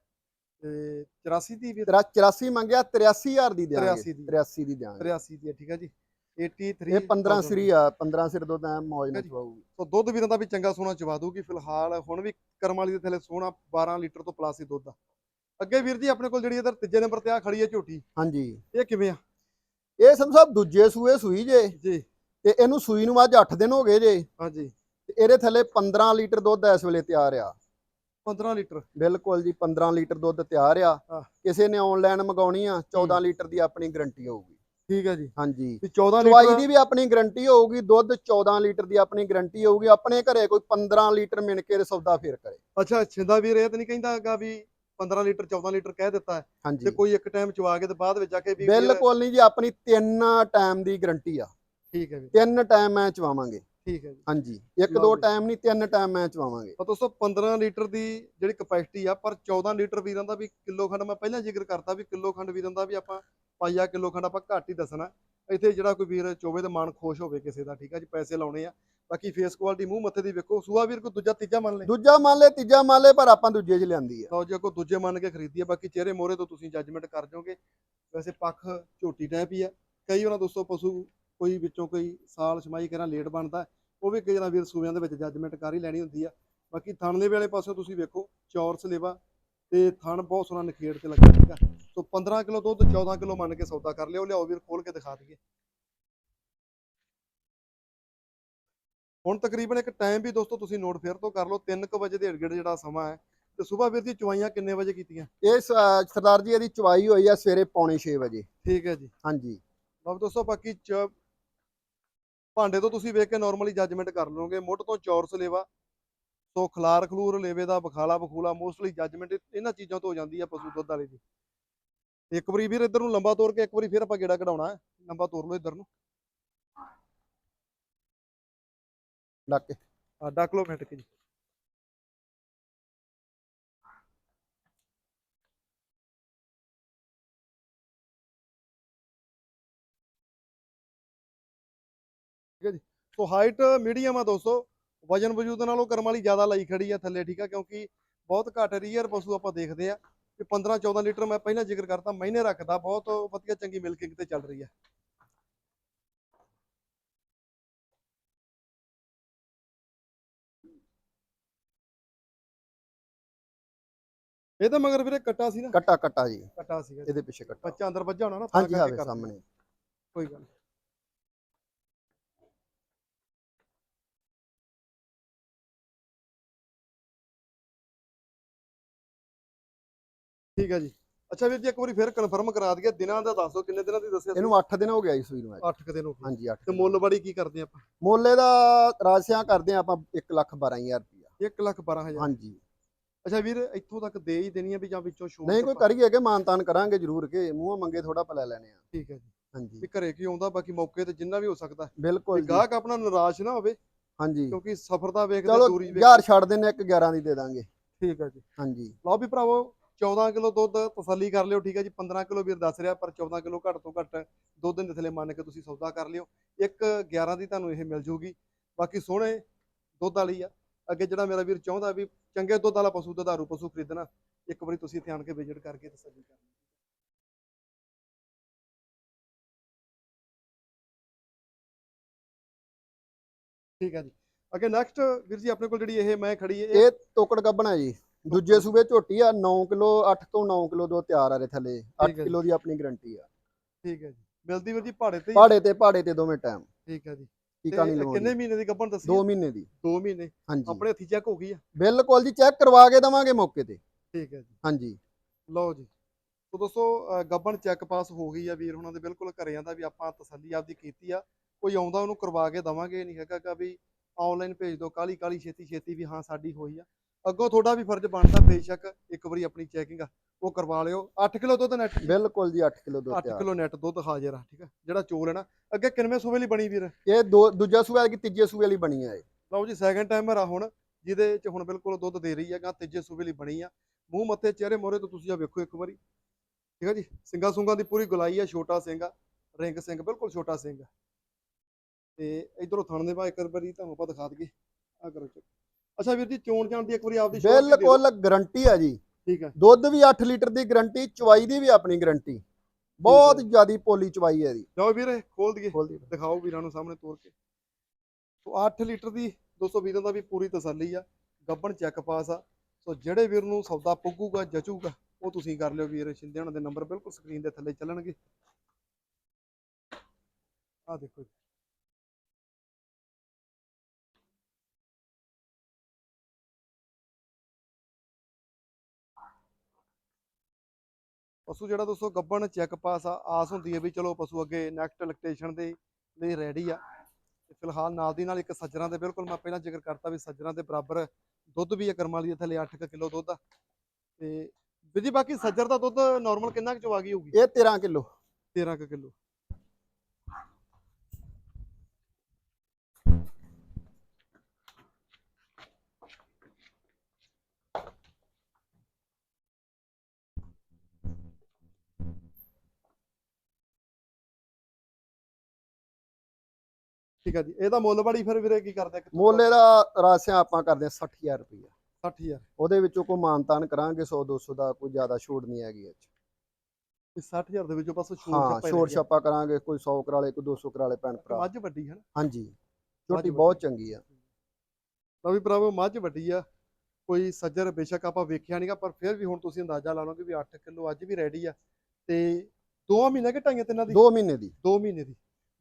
ਤੇ 84 ਦੀ ਵੀਰ ਤੇਰਾ 84 ਮੰਗਿਆ 83000 ਦੀ ਦਿਆਂਗੇ। 83 ਦੀ। 83 ਦੀ ਦਿਆਂਗੇ। 83 ਦੀ ਠੀਕ ਆ ਜੀ। 83 ਇਹ 15 ਸਰੀ ਆ 15 ਸਿਰ ਦੁੱਧ ਐ ਮੌਜ ਨਾਲ। ਚਵਾਊਗੀ ਸੋ ਦੁੱਧ ਵੀਰਾਂ ਦਾ ਵੀ ਚੰਗਾ ਸੋਹਣਾ ਚਵਾ ਦੂਗੀ ਫਿਲਹਾਲ ਹੁਣ ਵੀ ਕਰਮ ਵਾਲੀ ਦੇ ਥੱਲੇ ਸੋਹਣਾ 12 ਲੀਟਰ ਤੋਂ ਪਲੱਸ ਹੀ ਦੁੱਧ ਆ। ਅੱਗੇ ਵੀਰ ਜੀ ਆਪਣੇ ਕੋਲ ਜਿਹੜੀ ਇਧਰ ਤੀਜੇ ਨੰਬਰ ਤੇ ਆ ਖੜੀ ਹੈ ਝੋਟੀ। ਹਾਂਜੀ। ਇਹ ਕਿਵੇਂ ਆ? ਇਹ ਸਭ ਸਾਹਿਬ ਦੂਜੇ ਸੂਏ ਸੂਈ ਜੇ। ਜੀ। ਤੇ ਇਹਨੂੰ ਸੂਈ ਨੂੰ ਅੱਜ 8 ਦਿਨ ਹੋ ਗਏ ਜੇ। ਹਾਂਜੀ। ਤੇ ਇਹਦੇ ਥੱਲੇ 15 ਲੀਟਰ ਦੁੱਧ ਇਸ ਵੇਲੇ ਤਿਆਰ ਆ। 15 ਲੀਟਰ। ਬਿਲਕੁਲ ਜੀ 15 ਲੀਟਰ ਦੁੱਧ ਤਿਆਰ ਆ। ਕਿਸੇ ਨੇ ਆਨਲਾਈਨ ਮੰਗਾਉਣੀ ਆ 14 ਲੀਟਰ ਦੀ ਆਪਣੀ ਗਾਰੰਟੀ ਹੋਊਗੀ। ਠੀਕ ਹੈ ਜੀ। ਹਾਂਜੀ। ਵੀ 14 ਚਵਾਈ ਲੀਟਰ ਦੀ ਵੀ ਆਪਣੀ ਗਾਰੰਟੀ ਹੋਊਗੀ ਦੁੱਧ 14 ਲੀਟਰ ਦੀ ਆਪਣੀ ਗਾਰੰਟੀ ਹੋਊਗੀ। ਆਪਣੇ ਘਰੇ ਕੋਈ 15 ਲੀਟਰ ਮਿਣ ਕੇ ਤੇ ਸੌਦਾ ਫੇਰ ਕਰੇ। ਅੱਛਾ ਛਿੰਦਾ ਵੀਰ ਇਹ ਤਾਂ ਨਹੀਂ ਕਹਿੰਦਾ ਹੈਗਾ ਵੀ 15 ਲੀਟਰ 14 ਲੀਟਰ ਕਹਿ ਦਿੱਤਾ ਤੇ ਕੋਈ ਇੱਕ ਟਾਈਮ ਚਵਾ ਕੇ ਤੇ ਬਾਅਦ ਵਿੱਚ ਆ ਕੇ ਵੀ ਬਿਲਕੁਲ ਨਹੀਂ ਜੀ ਆਪਣੀ ਤਿੰਨ ਟਾਈਮ ਦੀ ਗਾਰੰਟੀ ਆ। ਠੀਕ ਹੈ ਵੀਰ। ਤਿੰਨ ਟਾਈਮ ਮੈਂ ਚਵਾਵਾਂਗੇ। ਠੀਕ ਹੈ ਜੀ। ਹਾਂਜੀ। ਇੱਕ ਦੋ। ਟਾਈਮ ਨਹੀਂ ਤਿੰਨ ਟਾਈਮ ਮੈਂ ਚਵਾਵਾਂਗੇ। ਤਾਂ ਦੋਸਤੋ 15 ਲੀਟਰ ਦੀ ਜਿਹੜੀ ਕਪੈਸਿਟੀ ਆ ਪਰ 14 ਲੀਟਰ ਵੀਰਾਂ ਦਾ ਵੀ ਕਿਲੋ ਖੰਡ ਮੈਂ ਪਹਿਲਾਂ ਜ਼ਿਕਰ ਕਰਤਾ ਵੀ ਕਿਲੋ ਖੰਡ ਵੀਰਾਂ ਦਾ ਵੀ ਆਪਾਂ ਪਾਈਆ ਕਿਲੋ ਖੰਡ ਆਪਾਂ ਘੱਟ ਹੀ ਦੱਸਣਾ। ਇੱਥੇ ਜਿਹੜਾ ਕੋਈ ਵੀਰ ਚੋਵੇ ਤੇ ਮਨ ਖੁਸ਼ ਹੋਵੇ ਕਿਸੇ ਦਾ ਠੀਕ ਆ ਜੀ ਪੈਸੇ ਲਾਉਣੇ ਆ। ਬਾਕੀ ਫੇਸ ਕੁਆਲਿਟੀ ਮੂੰਹ ਮੱਥੇ ਦੀ ਵੇਖੋ। ਸੂਆ ਵੀਰ ਕੋਈ ਦੂਜਾ ਤੀਜਾ ਮੰਨ ਲੈ? ਦੂਜਾ ਮੰਨ ਲੈ ਤੀਜਾ ਮੰਨ ਲੈ ਪਰ ਆਪਾਂ ਦੂਜੇ 'ਚ ਲਿਆਂਦੀ ਆ। ਲਓ ਜੇ ਕੋਈ ਦੂਜੇ ਮੰਨ ਕੇ ਖਰੀਦੀ ਆ। ਬਾਕੀ ਚਿਹਰੇ ਮੋਹਰੇ ਤੋਂ ਤੁਸੀਂ ਜੱਜਮੈਂਟ ਕਰ ਜਾਓਗੇ। ਵੈਸੇ ਪੱਖ ਝੋਟੀ ਟੈਪ ਹੀ ਆ। ਕਈ ਉਹਨਾਂ ਦੋਸਤੋ ਪਸ਼ੂ ਕੋਈ ਵਿੱਚੋਂ ਕੋਈ ਸਾਲ ਛਮਾਈ ਕਰਾਂ ਲੇਟ ਬਣਦਾ। ਉਹ ਵੀ ਕਈ ਵਾਰ ਵੀਰ ਸੂਬਿਆਂ ਦੇ ਵਿੱਚ ਜੱਜਮੈਂਟ ਕਰ ਹੀ ਲੈਣੀ ਹੁੰਦੀ ਆ। ਬਾਕੀ ਥਣ ਦੇ ਵਾਲੇ ਪਾਸੋਂ ਤੁਸੀਂ ਵੇਖੋ ਚੌਰਸ ਲੇਵਾ ਤੇ ਥਣ ਬਹੁਤ ਸੋਹਣਾ ਨਖੇੜ ਤੇ ਲੱਗਾ ਆ ਸੋ 15 ਕਿਲੋ ਦੁੱਧ 14 ਕਿਲੋ ਮੰਨ ਕੇ ਸੌਦਾ ਕਰ ਲਿਓ ਲਿਆਓ ਵੀਰ ਖੋਲ ਕੇ ਦਿਖਾ ਦਈਏ। ਹੁਣ ਤਕਰੀਬਨ ਇੱਕ ਟਾਈਮ ਵੀ ਦੋਸਤੋ ਤੁਸੀਂ ਨੋਟ ਫੇਰ ਤੋਂ ਕਰ ਲਓ 3:00 ਵਜੇ ਦੇ ਏੜ ਜਿਹੜਾ ਸਮਾਂ ਹੈ। ਤੇ ਸਵੇਰ ਵੀਰ ਦੀ ਚੁਆਈਆਂ ਕਿੰਨੇ ਵਜੇ ਕੀਤੀਆਂ? ਇਹ ਸਰਦਾਰ ਜੀ ਇਹਦੀ ਚਵਾਈ ਹੋਈ ਆ ਸਵੇਰੇ ਪੌਣੇ 6 ਵਜੇ। ਠੀਕ ਹੈ ਜੀ। ਹਾਂਜੀ। ਲਓ ਦੋਸਤੋ ਬਾਕੀ ਚ ਭਾਂਡੇ ਤੋਂ ਤੁਸੀਂ ਵੇਖ ਕੇ ਨਾਰਮਲੀ ਜੱਜਮੈਂਟ ਕਰ ਲਓਗੇ। ਮੁੱਢ ਤੋਂ ਚੌਰਸ ਲੇਵਾ ਸੋ ਖਲਾਰ ਖਲੂਰ ਲੇਵੇ ਦਾ ਬਖਾਲਾ ਬਖੂਲਾ ਮੋਸਟਲੀ ਜੱਜਮੈਂਟ ਇਹਨਾਂ ਚੀਜ਼ਾਂ ਤੋਂ ਹੋ ਜਾਂਦੀ ਆ ਪਸ਼ੂ ਦੁੱਧ ਵਾਲੇ ਦੀ। ਇੱਕ ਵਾਰੀ ਵੀਰ ਇੱਧਰ ਨੂੰ ਲੰਬਾ ਤੋਰ ਕੇ ਇੱਕ ਵਾਰੀ ਫਿਰ ਆਪਾਂ ਗੇੜਾ ਕਢਾਉਣਾ ਹੈ। ਲੰਬਾ ਤੋਰ ਲਓ ਇੱਧਰ ਨੂੰ। ਲੱਗ ਕੇ। ਆ ਡੱਕ ਲਓ ਮਿੰਟ ਕੇ ਜੀ। ਠੀਕ ਹੈ ਜੀ। ਸੋ ਹਾਈਟ ਮੀਡੀਅਮ ਆ ਦੋਸਤੋ। ਵਜਨ ਵਜੂਦ ਨਾਲੋਂ ਕਰਮ ਵਾਲੀ ਜ਼ਿਆਦਾ ਲਾਈ ਖੜੀ ਆ ਥੱਲੇ ਠੀਕ ਆ ਕਿਉਂਕਿ ਬਹੁਤ ਘੱਟ ਰੀਅਰ ਪਸ਼ੂ ਆਪਾਂ ਦੇਖਦੇ ਆ। ਕਿ 15 14 ਲੀਟਰ ਮੈਂ ਪਹਿਲਾਂ ਜ਼ਿਕਰ ਕਰਤਾ ਮਹੀਨੇ ਰੱਖਦਾ ਬਹੁਤ ਵਧੀਆ ਚੰਗੀ ਮਿਲਕਿੰਗ ਤੇ ਚੱਲ ਰਹੀ ਆ। ਇਹ ਤਾਂ ਮਗਰ ਵੀਰੇ ਕੱਟਾ ਸੀ ਨਾ? ਕੱਟਾ ਕੱਟਾ ਜੀ। ਕੱਟਾ ਸੀਗਾ। ਇਹਦੇ ਪਿੱਛੇ ਕੱਟਾ। ਬੱਚਾ ਅੰਦਰ ਵੱਜਾ ਹੋਣਾ ਨਾ ਹਾਂਜੀ ਕਰ ਸਾਹਮਣੇ। ਕੋਈ ਗੱਲ ਠੀਕ ਹੈ ਜੀ। ਅੱਛਾ ਵੀਰ ਜੀ ਇੱਕ ਵਾਰੀ ਫਿਰ ਕਨਫਰਮ ਕਰਾ ਦਈਏ ਦਿਨਾਂ ਦਾ ਦੱਸੋ ਕਿੰਨੇ ਦਿਨਾਂ ਦੀ ਦੱਸਿਆ ਇਹਨੂੰ 8 ਦਿਨ ਹੋ ਗਿਆ ਜੀ ਸੂਈ ਨੂੰ ਅੱਜ। 8 ਦਿਨ ਹੋ ਗਏ। ਹਾਂਜੀ 8 ਤੇ ਮੁੱਲ ਬੜੀ ਕੀ ਕਰਦੇ ਆਪਾਂ? ਮੁੱਲ ਇਹਦਾ ਰਾਸਿਆਂ ਕਰਦੇ ਆਪਾਂ 1 ਲੱਖ 12000 ਰੁਪਇਆ। 1 ਲੱਖ 12000 ਹਾਂਜੀ। ਅੱਛਾ ਵੀਰ ਇੱਥੋਂ ਤੱਕ ਦੇ ਹੀ ਦੇਣੀ ਆ ਵੀ ਜਾਂ ਵਿੱਚੋਂ ਛੋਟ ਨਹੀਂ ਕੋਈ ਕਰੀਏ ਕਿ ਮਾਨਤਾਨ ਕਰਾਂਗੇ ਜ਼ਰੂਰ ਕਿ ਮੂੰਹ ਮੰਗੇ ਥੋੜਾ ਪਲਾ ਲੈਣੇ ਆ। ਠੀਕ ਹੈ ਜੀ। ਹਾਂਜੀ। ਵੀ ਘਰੇ ਕੀ ਆਉਂਦਾ ਬਾਕੀ ਮੌਕੇ ਤੇ ਜਿੰਨਾ ਵੀ ਹੋ ਸਕਦਾ। ਬਿਲਕੁਲ ਗਾਹਕ ਆਪਣਾ ਨਿਰਾਸ਼ ਨਾ ਹੋਵੇ ਹਾਂਜੀ। ਕਿਉਂਕਿ ਸਫ਼ਰ ਦਾ ਵੇਖਦੇ ਚਲੋ ਦੂਰੀ ਵੇਖਦੇ। ਯਾਰ ਛੱਡ ਦਿੰਨੇ ਇੱਕ 11 ਦੀ ਦੇ ਦਾਂਗੇ। ਠੀਕ ਹੈ ਜੀ। ਹਾਂਜੀ। ਲਓ ਵੀ ਭਰਾਵੋ 14 ਕਿਲੋ ਦੁੱਧ ਤਸੱਲੀ ਕਰ ਲਿਓ, ਠੀਕ ਹੈ ਜੀ 15 ਕਿਲੋ ਵੀਰ ਦੱਸ ਰਿਹਾ, ਪਰ 14 ਕਿਲੋ ਘੱਟ ਤੋਂ ਘੱਟ ਦੁੱਧ ਦੇ ਥੱਲੇ ਮੰਨ ਕੇ ਤੁਸੀਂ ਸੌਦਾ ਕਰ ਲਿਓ। ਇੱਕ 11 ਦੀ ਤੁਹਾਨੂੰ ਇਹ ਮਿਲ ਜੂਗੀ। ਬਾਕੀ ਸੋਹਣੇ ਦੁੱਧ ਵਾਲੀ ਆ। ਅੱਗੇ ਜਿਹੜਾ ਮੇਰਾ ਵੀਰ ਚਾਹੁੰਦਾ ਵੀ ਚੰਗੇ ਦੁੱਧ ਵਾਲਾ ਪਸ਼ੂ ਦੁਧਾਰੂ ਪਸ਼ੂ ਖਰੀਦਣਾ, ਇੱਕ ਵਾਰੀ ਤੁਸੀਂ ਇੱਥੇ ਆਣ ਕੇ ਵਿਜ਼ਿਟ ਕਰਕੇ ਤਸੱਲੀ ਕਰ ਲਿਓ। ਠੀਕ ਹੈ ਜੀ। ਅੱਗੇ ਨੈਕਸਟ ਵੀਰ ਜੀ, ਆਪਣੇ ਕੋਲ ਜਿਹੜੀ ਇਹ ਮੈਂ ਖੜੀ ਹੈ, ਇਹ ਤੋਕੜ ਗੱਬਣ ਹੈ ਜੀ। ਦੂਜੇ ਸੂਬੇ ਝੋਟੀ ਆ 9 ਕਿਲੋ 8 ਤੋਂ 9 ਕਿਲੋ ਦੋ ਤਿਆਰ ਆ ਰੇ ਥੱਲੇ। 8 ਠੀਕ ਹੈ ਜੀ। ਕਿਲੋ ਦੀ ਆਪਣੀ ਗਾਰੰਟੀ ਆ। ਠੀਕ ਹੈ ਜੀ। ਮਿਲਦੀ ਵੀਰ ਜੀ ਪਹਾੜੇ ਤੇ ਹੀ? ਪਹਾੜੇ ਤੇ ਪਹਾੜੇ ਤੇ ਦੋਵੇਂ ਟਾਈਮ। ਠੀਕ ਹੈ ਜੀ। ਟੀਕਾ ਨਹੀਂ ਤੇ ਲਵਾਉਂਦੇ ਕਿੰਨੇ ਮਹੀਨੇ ਦੀ ਗੱਭਣ ਦੱਸੀ 2 ਮਹੀਨੇ ਦੀ। 2 ਮਹੀਨੇ। ਹਾਂਜੀ। ਆਪਣੇ ਹੱਥੀ ਚੈੱਕ ਹੋ ਗਈ ਆ? ਬਿਲਕੁਲ ਜੀ ਚੈੱਕ ਕਰਵਾ ਕੇ ਦਵਾਂਗੇ ਮੌਕੇ ਤੇ। ਠੀਕ ਹੈ ਜੀ। ਹਾਂਜੀ। ਲਓ ਜੀ। ਸੋ ਦੋਸਤੋ ਗੱਬਣ ਚੈੱਕ ਪਾਸ ਹੋ ਗਈ ਆ ਵੀਰ ਹੁਣਾਂ ਦੇ। ਬਿਲਕੁਲ ਘਰੇ ਜਾਂਦਾ ਵੀ ਆਪਾਂ ਤਸੱਲੀ ਆਪਦੀ ਕੀਤੀ ਆ। ਕੋਈ ਆਉਂਦਾ ਉਹਨੂੰ ਕਰਵਾ ਕੇ ਦਵਾਂਗੇ। ਨਹੀਂ ਹੈਗਾ ਕਿ ਵੀ ਆਨਲਾਈਨ ਭੇਜ ਦਿਓ ਕਾਲੀ ਕਾਲੀ ਛੇਤੀ ਛੇਤੀ ਵੀ ਹਾਂ ਸਾਡੀ ਹੋਈ ਆ। ਅੱਗੋਂ ਤੁਹਾਡਾ ਵੀ ਫਰਜ਼ ਬਣਦਾ ਬੇਸ਼ੱਕ ਇੱਕ ਵਾਰੀ ਆਪਣੀ ਚੈਕਿੰਗ ਉਹ ਕਰਵਾ ਲਿਓ। 8 ਕਿਲੋ ਦੁੱਧ ਨੈਟ ਬਿਲਕੁਲ ਜੀ 8 ਕਿਲੋ ਦੋ 8 ਤਿਆਰ ਕਿਲੋ ਨੈਟ ਦੁੱਧ ਹਾਜ਼ਰ ਆ ਠੀਕ ਆ? ਜਿਹੜਾ ਚੋਲ ਹੈ ਨਾ ਅੱਗੇ ਕਿੰਨਵੇਂ ਸੂਬੇ ਲਈ ਬਣੀ ਵੀਰ? ਇਹ ਦੋ ਦੂਜਾ ਸੂਬਾ ਕਿ ਤੀਜੇ ਸੂਬੇ ਵਾਲੀ ਬਣੀ ਆ ਇਹ। ਲਓ ਜੀ ਸੈਕੰਡ ਟਾਈਮਰ ਆ ਹੁਣ ਜਿਹਦੇ ਚ ਹੁਣ ਬਿਲਕੁਲ ਦੁੱਧ ਦੇ ਰਹੀ ਹੈਗਾ ਤੀਜੇ ਸੂਬੇ ਲਈ ਬਣੀ ਆ। ਮੂੰਹ ਮੱਥੇ ਚਿਹਰੇ ਮੋਹਰੇ ਤੋਂ ਤੁਸੀਂ ਆ ਵੇਖੋ ਇੱਕ ਵਾਰੀ। ਠੀਕ ਆ ਜੀ? ਸਿੰਗਾ ਸੁੰਗਾ ਦੀ ਪੂਰੀ ਗੁਲਾਈ ਆ ਛੋਟਾ ਸਿੰਘ ਆ ਰਿੰਗ ਸਿੰਘ ਬਿਲਕੁਲ ਛੋਟਾ ਸਿੰਘ ਆ। ਤੇ ਇਧਰੋਂ ਥਣ ਦੇ ਬਾ ਇੱਕ ਵਾਰੀ ਤੁਹਾਨੂੰ ਆਪਾਂ ਦਿਖਾ ਦਈਏ। ਆ ਕਰੋ ਚੈੱਕ। ਅੱਛਾ ਵੀਰ ਜੀ ਚੋਣ ਜਾਣ ਦੀ ਇੱਕ ਵਾਰੀ ਆਪਦੀ। ਬਿਲਕੁਲ ਗਾਰੰਟੀ ਆ ਜੀ। ਠੀਕ ਆ ਦੁੱਧ ਵੀ 8 ਲੀਟਰ ਦੀ ਗਾਰੰਟੀ ਚਵਾਈ ਦੀ ਵੀ ਆਪਣੀ ਗਾਰੰਟੀ। ਬਹੁਤ ਜ਼ਿਆਦੀ ਪੋਲੀ ਚਵਾਈ ਹੈ ਦੀ ਲਓ ਵੀਰੇ ਖੋਲ ਦਈਏ। ਦਿਖਾਓ ਵੀਰਾਂ ਨੂੰ ਸਾਹਮਣੇ ਤੋਰ ਕੇ। ਸੋ 8 ਲੀਟਰ ਦੀ 220 ਦਾ ਵੀ ਪੂਰੀ ਤਸੱਲੀ ਆ। ਗੱਬਣ ਚੈੱਕ ਪਾਸ ਆ। ਸੋ ਜਿਹੜੇ ਵੀਰ ਨੂੰ ਸੌਦਾ ਪੁੱਗੂਗਾ ਜਚੂਗਾ ਉਹ ਤੁਸੀਂ ਕਰ ਲਿਓ ਵੀਰ। ਸ਼ਿੰਦੇ ਉਹਨਾਂ ਦੇ ਨੰਬਰ ਬਿਲਕੁਲ ਸਕਰੀਨ ਦੇ ਥੱਲੇ ਚੱਲਣਗੇ। ਆ ਦੇਖੋ ਪਸ਼ੂ ਜਿਹੜਾ ਦੋਸਤੋ ਗੱਬਣ ਚੈੱਕ ਪਾਸ ਆ ਆਸ ਹੁੰਦੀ ਹੈ ਵੀ ਚਲੋ ਪਸ਼ੂ ਅੱਗੇ ਨੈਕਸਟ ਲੈਕਟੇਸ਼ਨ ਦੇ ਲਈ ਰੈਡੀ ਆ। ਤੇ ਫਿਲਹਾਲ ਨਾਲ ਦੀ ਨਾਲ ਇੱਕ ਸੱਜਰਾਂ ਦੇ ਬਿਲਕੁਲ ਮੈਂ ਪਹਿਲਾਂ ਜ਼ਿਕਰ ਕਰਤਾ ਵੀ ਸੱਜਰਾਂ ਦੇ ਬਰਾਬਰ ਦੁੱਧ ਵੀ ਹੈ ਕਰਮਾਂ ਦੇ ਥੱਲੇ 8 ਕਿਲੋ ਦੁੱਧ ਆ। ਤੇ ਵੀਰ ਜੀ ਬਾਕੀ ਸੱਜਰ ਦਾ ਦੁੱਧ ਨਾਰਮਲ ਕਿੰਨਾ ਕੁ ਚਵਾ ਗਈ ਹੋਊਗੀ? ਇਹ 13 ਕਿਲੋ। 13 ਕੁ ਕਿਲੋ। ਠੀਕ ਹੈ ਜੀ। ਇਹਦਾ ਮੁੱਲ ਬੜੀ ਫਿਰ ਵੀਰੇ ਕੀ ਕਰਦੇ ਆ? ਮੋਲੇ ਦਾ ਰਾਸਿਆ ਆਪਾਂ ਕਰਦੇ 60000 ਰੁਪਏ 60000 ਉਹਦੇ ਵਿੱਚੋਂ ਕੋਈ ਮਾਨਤਾਨ ਕਰਾਂਗੇ 100 200 ਦਾ ਕੋਈ ਜ਼ਿਆਦਾ ਛੋਟ ਨਹੀਂ ਹੈਗੀ ਇਹ 60000 ਦੇ ਵਿੱਚੋਂ ਬਸ ਛੋਟ ਹਾਂ ਛੱਪਾ ਹੀ ਛੋਟ। ਛਾਪਾ ਕਰਾਂਗੇ ਕੋਈ 100 ਕਰਾਲੇ ਕੋਈ 200 ਕਰਾਲੇ ਭੈਣ ਭਰਾ। ਮੱਝ ਵੱਡੀ ਹੈ ਨਾ? ਹਾਂਜੀ। ਵੱਡੀ। ਬਹੁਤ ਚੰਗੀ ਆ। ਤਾਂ ਵੀ ਭਰਾਵੋ ਮੱਝ ਵੱਡੀ ਆ। ਕੋਈ ਸੱਜਰ ਬੇਸ਼ੱਕ ਆਪਾਂ ਵੇਖਿਆ ਨਹੀਂਗਾ ਪਰ ਫਿਰ ਵੀ ਹੁਣ ਤੁਸੀਂ ਅੰਦਾਜ਼ਾ ਲਾ ਲਓਗੇ ਵੀ 8 ਕਿਲੋ ਅੱਜ ਵੀ ਰੈਡੀ ਆ। ਤੇ 2 ਮਹੀਨੇ ਕਿ ਢਾਈਆਂ ਤਿੰਨਾਂ ਦੀ? 2 ਮਹੀਨੇ ਦੀ। 2 ਮਹੀਨੇ ਦੀ।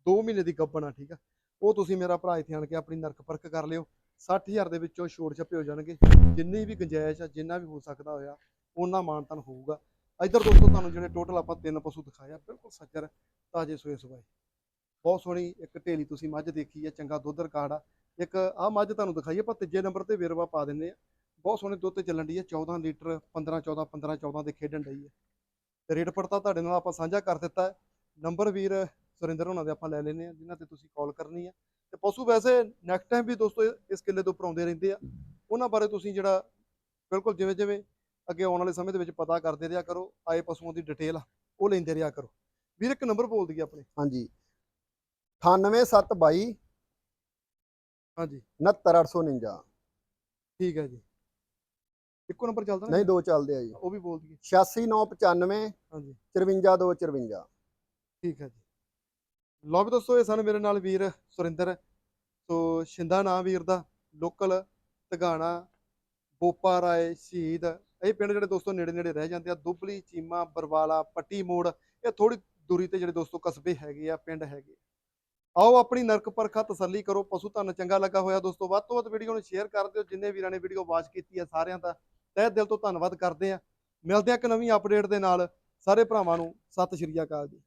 2 ਮਹੀਨੇ ਦੀ ਗੱਬਣ ਆ ਠੀਕ ਆ। ਉਹ ਤੁਸੀਂ ਮੇਰਾ ਭਰਾ ਇੱਥੇ ਆਣ ਕੇ ਆਪਣੀ ਨਰਕ ਪਰਖ ਕਰ ਲਿਓ। 60000 ਦੇ ਵਿੱਚੋਂ ਛੋੜ ਛੱਪੇ ਹੋ ਜਾਣਗੇ। ਜਿੰਨੀ ਵੀ ਗੁੰਜਾਇਸ਼ ਆ, ਜਿੰਨਾ ਵੀ ਹੋ ਸਕਦਾ ਹੋਇਆ ਉਹਨਾਂ ਮਾਨਤਨ ਹੋਊਗਾ। ਇੱਧਰ ਦੋਸਤੋ, ਤੁਹਾਨੂੰ ਜਿਹੜੇ ਟੋਟਲ ਆਪਾਂ ਤਿੰਨ ਪਸ਼ੂ ਦਿਖਾਇਆ ਬਿਲਕੁਲ ਸੱਜਰ, ਤਾਜੇ ਸੋਏ ਸਵਾਏ ਬਹੁਤ ਸੋਹਣੀ ਇੱਕ ਢੇਲੀ ਤੁਸੀਂ ਮੱਝ ਦੇਖੀ ਹੈ ਚੰਗਾ ਦੁੱਧ ਰਿਕਾਰਡ ਆ। ਇੱਕ ਆਹ ਮੱਝ ਤੁਹਾਨੂੰ ਦਿਖਾਈ ਆਪਾਂ ਤੀਜੇ ਨੰਬਰ ਤੇ ਵੇਰਵਾ ਪਾ ਦਿੰਨੇ ਆ। ਬਹੁਤ ਸੋਹਣੇ ਦੁੱਧ ਤੇ ਚੱਲਣ ਦੀ ਹੈ 14 ਲੀਟਰ 15 14 15 14 ਦੇ ਖੇਡਣ ਡਈ ਹੈ ਤੇ ਰੇਟ ਪੜਤਾ ਤੁਹਾਡੇ ਨਾਲ ਆਪਾਂ ਸਾਂਝਾ ਕਰ ਦਿੱਤਾ। ਨੰਬਰ ਵੀਰ ਸੁਰਿੰਦਰ ਹੋਣਾ ਦੇ ਆਪਾਂ ਲੈ ਲੈਨੇ ਆ ਜਿਨ੍ਹਾਂ ਤੇ ਤੁਸੀਂ ਕਾਲ ਕਰਨੀ ਹੈ ਤੇ ਪਸ਼ੂ ਵੈਸੇ ਨੈਕਸਟ ਟਾਈਮ ਵੀ ਦੋਸਤੋ ਇਸ ਕਿੱਲੇ ਤੋਂ ਉੱਪਰ ਆਉਂਦੇ ਰਹਿੰਦੇ ਆ। ਉਹਨਾਂ ਬਾਰੇ ਤੁਸੀਂ ਜਿਹੜਾ ਬਿਲਕੁਲ ਜਿਵੇਂ ਜਿਵੇਂ ਅੱਗੇ ਆਉਣ ਵਾਲੇ ਸਮੇਂ ਦੇ ਵਿੱਚ ਪਤਾ ਕਰਦੇ ਰਿਹਾ ਕਰੋ ਆਏ ਪਸ਼ੂਆਂ ਦੀ ਡਿਟੇਲ ਉਹ ਲੈਂਦੇ ਰਿਹਾ ਕਰੋ। ਵੀਰ ਇੱਕ ਨੰਬਰ ਬੋਲ ਦਈਏ ਆਪਣੇ। ਹਾਂਜੀ। 98722 ਹਾਂਜੀ। 69849 ਠੀਕ ਹੈ ਜੀ। ਇੱਕੋ ਨੰਬਰ ਚੱਲਦਾ ਨਹੀਂ ਦੋ ਚੱਲਦੇ ਆ ਜੀ। ਉਹ ਵੀ ਬੋਲ ਦਈਏ। 86995 ਹਾਂਜੀ। 54254 ਠੀਕ ਹੈ ਜੀ। ਲਓ ਵੀ ਦੋਸਤੋ, ਇਹ ਸਨ ਮੇਰੇ ਨਾਲ ਵੀਰ ਸੁਰਿੰਦਰ। ਸੋ ਸ਼ਿੰਦਾ ਨਾਂ ਵੀਰ ਦਾ, ਲੋਕਲ ਤਗਾਣਾ ਬੋਪਾ ਰਾਏ ਸ਼ਹੀਦ। ਇਹ ਪਿੰਡ ਜਿਹੜੇ ਦੋਸਤੋ ਨੇੜੇ ਨੇੜੇ ਰਹਿ ਜਾਂਦੇ ਆ, ਦੁਬਲੀ, ਚੀਮਾ, ਬਰਵਾਲਾ, ਪੱਟੀ ਮੋੜ। ਇਹ ਥੋੜੀ ਦੂਰੀ ਤੇ ਜਿਹੜੇ ਦੋਸਤੋ ਕਸਬੇ ਹੈਗੇ ਆ, ਪਿੰਡ ਹੈਗੇ ਆਓ ਆਪਣੀ ਨਰਕ ਪਰਖਾ ਤਸੱਲੀ ਕਰੋ, ਪਸ਼ੂ ਤੁਹਾਨੂੰ ਚੰਗਾ ਲੱਗਾ ਹੋਇਆ ਦੋਸਤੋ। ਵੱਧ ਤੋਂ ਵੱਧ ਵੀਡੀਓ ਨੂੰ ਸ਼ੇਅਰ ਕਰ ਦਿਓ, ਜਿੰਨੇ ਵੀਰਾਂ ਨੇ ਵੀਡੀਓ ਵਾਚ ਕੀਤੀ ਆ ਸਾਰਿਆਂ ਦਾ। ਤਹਿ ਦਿਲ ਤੋਂ ਧੰਨਵਾਦ ਕਰਦੇ ਆ। ਮਿਲਦੇ ਆ ਇੱਕ ਨਵੀਂ ਅਪਡੇਟ ਦੇ ਨਾਲ। ਸਾਰੇ ਭਰਾਵਾਂ ਨੂੰ ਸਤਿ ਸ਼੍ਰੀ ਅਕਾਲ ਜੀ।